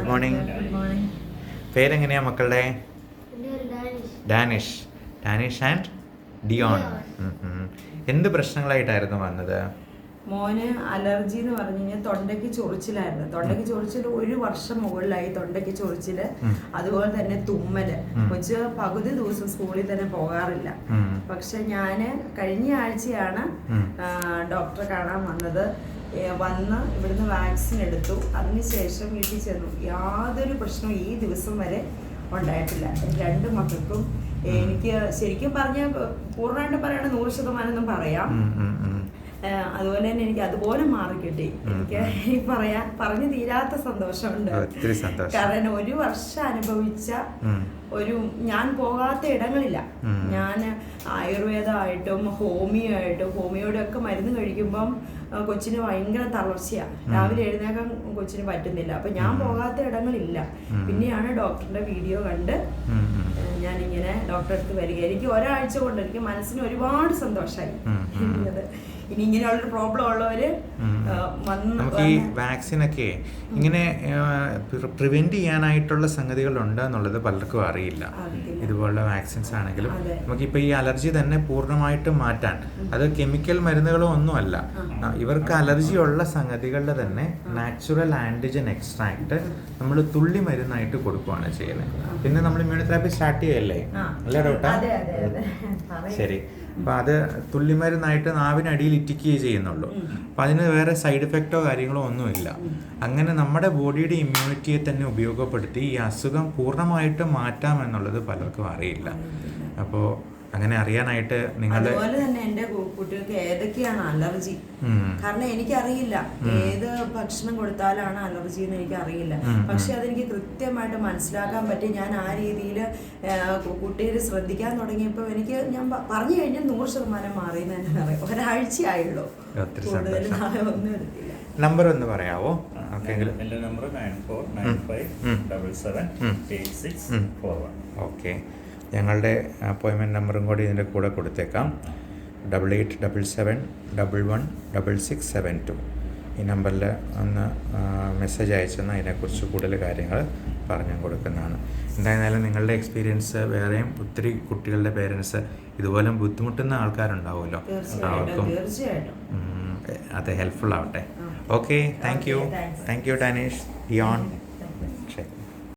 Good morning പേരെങ്ങനെയാ മക്കളുടെ? Danish. Danish. And Dion. എന്ത് പ്രശ്നങ്ങളായിട്ടായിരുന്നു വന്നത്? മോന് അലർജി എന്ന് പറഞ്ഞു കഴിഞ്ഞാൽ തൊണ്ടയ്ക്ക് ചൊറിച്ചിലായിരുന്നു. തൊണ്ടയ്ക്ക് ചൊറിച്ചിൽ ഒരു വർഷം മുകളിലായി തൊണ്ടയ്ക്ക് ചൊറിച്ചിൽ. അതുപോലെ തന്നെ തുമ്മൽ. കൊച്ച് പകുതി ദിവസം സ്കൂളിൽ തന്നെ പോകാറില്ല. പക്ഷെ ഞാൻ കഴിഞ്ഞ ആഴ്ചയാണ് ഡോക്ടറെ കാണാൻ വന്നത്. വന്ന് ഇവിടുന്ന് വാക്സിൻ എടുത്തു. അതിനുശേഷം വീട്ടിൽ ചെന്നു. യാതൊരു പ്രശ്നവും ഈ ദിവസം വരെ ഉണ്ടായിട്ടില്ല. രണ്ട് മക്കൾക്കും എനിക്ക് ശരിക്കും പറഞ്ഞ പൂർണമായിട്ട് പറയണ നൂറ് ശതമാനം എന്നും പറയാം. അതുപോലെ തന്നെ എനിക്ക് അതുപോലെ മാറി കിട്ടി. എനിക്ക് ഈ പറയാൻ പറഞ്ഞു തീരാത്ത സന്തോഷമുണ്ട്. കാരണം ഒരു വർഷം അനുഭവിച്ച ഒരു ഞാൻ പോകാത്ത ഇടങ്ങളില്ല. ഞാൻ ആയുർവേദമായിട്ടും ഹോമിയോ ആയിട്ടും ഹോമിയോയുടെ ഒക്കെ മരുന്ന് കഴിക്കുമ്പം കൊച്ചിന് ഭയങ്കര തളർച്ചയാണ് രാവിലെ എഴുന്നേക്കാൻ കൊച്ചിന് പറ്റുന്നില്ല. അപ്പൊ ഞാൻ പോകാത്ത ഇടങ്ങളില്ല. പിന്നെയാണ് ഡോക്ടറിന്റെ വീഡിയോ കണ്ട് ഞാൻ ഇങ്ങനെ ഡോക്ടറെ അടുത്ത് വരിക. എനിക്ക് ഒരാഴ്ച കൊണ്ട് എനിക്ക് മനസ്സിന് ഒരുപാട് സന്തോഷമായി ഇനി ഇങ്ങനെയുള്ള പ്രോബ്ലം ഉള്ളവര് നമുക്ക് ഈ വാക്സിനൊക്കെ ഇങ്ങനെ പ്രിവെന്റ് ചെയ്യാനായിട്ടുള്ള സംഗതികൾ ഉണ്ട് എന്നുള്ളത് പലർക്കും അറിയില്ല. ഇതുപോലുള്ള വാക്സിൻസ് ആണെങ്കിലും. നമുക്ക് നമുക്കിപ്പോൾ ഈ അലർജി തന്നെ പൂർണമായിട്ടും മാറ്റാൻ. അത് കെമിക്കൽ മരുന്നുകളോ ഒന്നുമല്ല. ഇവർക്ക് അലർജി ഉള്ള സംഗതികളുടെ തന്നെ നാച്ചുറൽ ആന്റിജൻ എക്സ്ട്രാക്ട് നമ്മൾ തുള്ളി മരുന്നായിട്ട് കൊടുക്കുകയാണ് ചെയ്യുന്നത്. പിന്നെ നമ്മൾ ഇമ്മ്യൂണോതെറാപ്പി സ്റ്റാർട്ട് ചെയ്യല്ലേ? അല്ലേ ഡോക്ടർ? ശരി. അപ്പോൾ അത് തുള്ളിമരുന്നായിട്ട് നാവിനടിയിൽ ഇറ്റിക്കുകയേ ചെയ്യുന്നുള്ളൂ. അപ്പൊ അതിന് വേറെ സൈഡ് എഫക്റ്റോ കാര്യങ്ങളോ ഒന്നുമില്ല. അങ്ങനെ നമ്മുടെ ബോഡിയുടെ ഇമ്മ്യൂണിറ്റിയെ തന്നെ ഉപയോഗപ്പെടുത്തി ഈ അസുഖം പൂർണമായിട്ടും മാറ്റാം എന്നുള്ളത് പലർക്കും അറിയില്ല. അപ്പോൾ അങ്ങനെ അറിയാനായിട്ട് നിങ്ങൾ അതുപോലെ തന്നെ എന്റെ കു- കുട്ടികൾക്ക് ഏതൊക്കെയാണ് അലർജി? കാരണം എനിക്കറിയില്ല. ഏത് ഭക്ഷണം കൊടുത്താലാണ് അലർജി എന്ന് എനിക്ക് അറിയില്ല പക്ഷെ അതെനിക്ക് കൃത്യമായിട്ട് മനസ്സിലാക്കാൻ പറ്റി. ഞാൻ ആ രീതിയിൽ കുട്ടിയെ ശ്രദ്ധിക്കാൻ തുടങ്ങിയപ്പോൾ എനിക്ക് ഞാൻ പറഞ്ഞു കഴിഞ്ഞാൽ നൂറ് ശതമാനം മാറി എന്ന് തന്നെ പറയാം. ഒരാഴ്ചയായുള്ളൂ. കൂടുതൽ സന്തോഷം. നാളെ ഒന്നും എടുത്തില്ല. നമ്പർ ഒന്ന് പറയാവോ? ഓക്കെ എന്റെ number nine four nine five double seven eight six four one. Okay. ഞങ്ങളുടെ അപ്പോയിൻമെന്റ് നമ്പറും കൂടി ഇതിന്റെ കൂടെ കൊടുത്തേക്കാം. Double eight double seven double one double six seven two ഈ നമ്പറിൽ ഒന്ന് മെസ്സേജ് അയച്ചെന്ന് അതിനെക്കുറിച്ച് കൂടുതൽ കാര്യങ്ങൾ പറഞ്ഞു കൊടുക്കുന്നതാണ്. എന്തായാലും നിങ്ങളുടെ എക്സ്പീരിയൻസ് വേറെയും ഒത്തിരി കുട്ടികളുടെ പേരൻസ് ഇതുപോലെ ബുദ്ധിമുട്ടുന്ന ആൾക്കാരുണ്ടാവുമല്ലോ. അവർക്കും. അത് ഹെൽപ്ഫുൾ ആവട്ടെ. Okay thank you. Thank you Danesh Dion ശരി